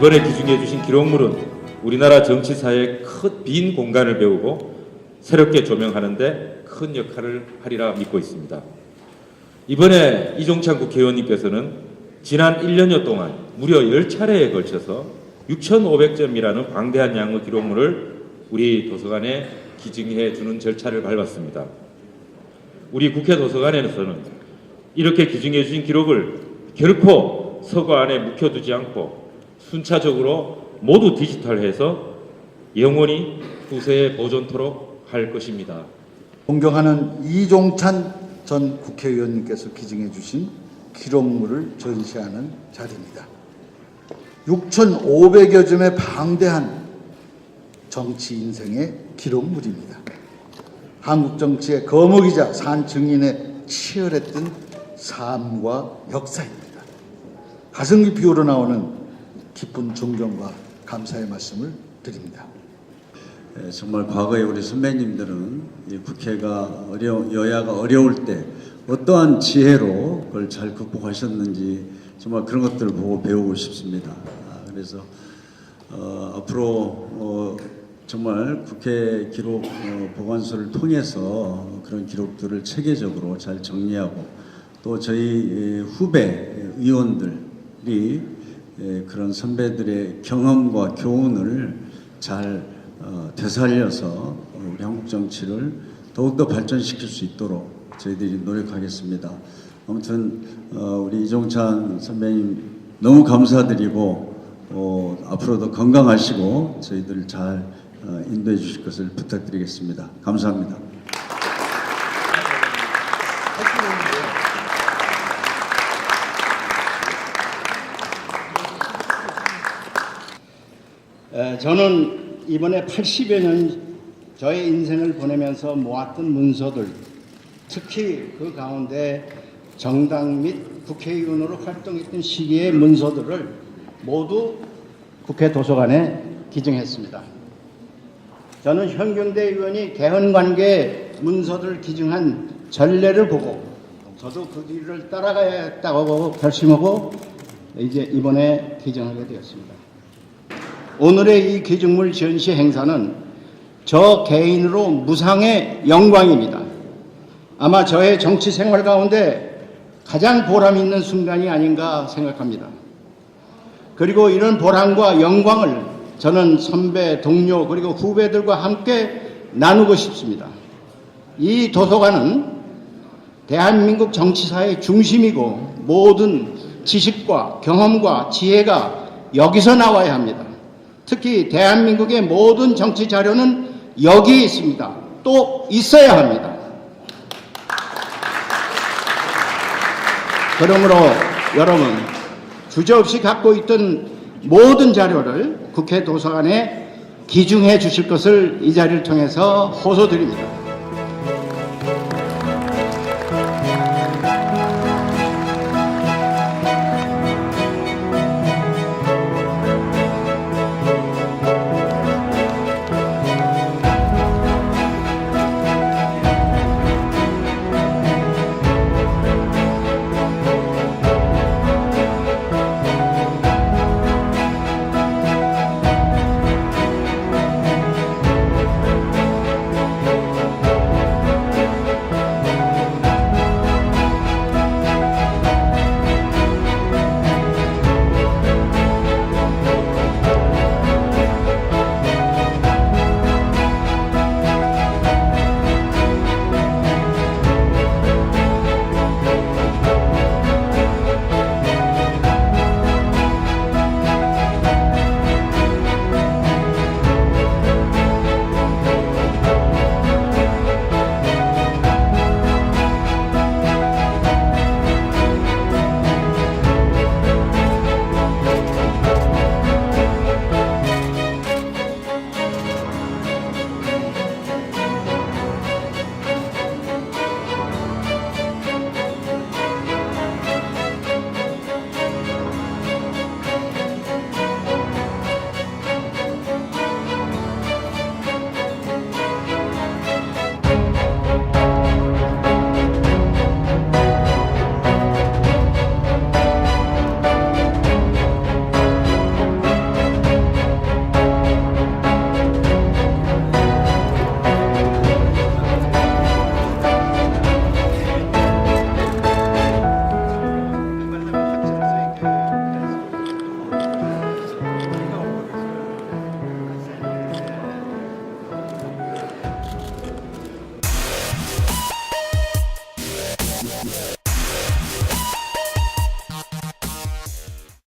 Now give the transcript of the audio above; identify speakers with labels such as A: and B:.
A: 이번에 기증해 주신 기록물은 우리나라 정치사의 큰 빈 공간을 배우고 새롭게 조명하는데 큰 역할을 하리라 믿고 있습니다. 이번에 이종찬 국회의원님께서는 지난 1년여 동안 무려 10차례에 걸쳐서 6,500점이라는 방대한 양의 기록물을 우리 도서관에 기증해 주는 절차를 밟았습니다. 우리 국회 도서관에서는 이렇게 기증해 주신 기록을 결코 서고 안에 묵혀두지 않고 순차적으로 모두 디지털해서 영원히 후세에 보존토록 할 것입니다.
B: 존경하는 이종찬 전 국회의원님께서 기증해 주신 기록물을 전시하는 자리입니다. 6,500여 점의 방대한 정치 인생의 기록물입니다. 한국 정치의 거목이자 산 증인의 치열했던 삶과 역사입니다. 가슴 깊이 우러나오는 깊은 존경과 감사의 말씀을 드립니다.
C: 예, 정말 과거에 우리 선배님들은 이 국회가 어려 여야가 어려울 때 어떠한 지혜로 그걸 잘 극복하셨는지 정말 그런 것들을 보고 배우고 싶습니다. 아, 그래서 어, 앞으로 어, 정말 국회 기록 어, 보관소를 통해서 그런 기록들을 체계적으로 잘 정리하고 또 저희 예, 후배 의원들이 예, 그런 선배들의 경험과 교훈을 잘 어, 되살려서 우리 한국 정치를 더욱더 발전시킬 수 있도록 저희들이 노력하겠습니다. 아무튼 어, 우리 이종찬 선배님 너무 감사드리고 어, 앞으로도 건강하시고 저희들 잘 어, 인도해 주실 것을 부탁드리겠습니다. 감사합니다.
D: 저는 이번에 80여 년 저의 인생을 보내면서 모았던 문서들, 특히 그 가운데 정당 및 국회의원으로 활동했던 시기의 문서들을 모두 국회 도서관에 기증했습니다. 저는 현경대 의원이 개헌관계 문서들을 기증한 전례를 보고 저도 그 길을 따라가야겠다고 결심하고 이제 이번에 기증하게 되었습니다. 오늘의 이 기증물 전시 행사는 저 개인으로 무상의 영광입니다. 아마 저의 정치 생활 가운데 가장 보람 있는 순간이 아닌가 생각합니다. 그리고 이런 보람과 영광을 저는 선배, 동료, 그리고 후배들과 함께 나누고 싶습니다. 이 도서관은 대한민국 정치사의 중심이고 모든 지식과 경험과 지혜가 여기서 나와야 합니다. 특히 대한민국의 모든 정치 자료는 여기 있습니다. 또 있어야 합니다. 그러므로 여러분 주저없이 갖고 있던 모든 자료를 국회 도서관에 기증해 주실 것을 이 자리를 통해서 호소드립니다.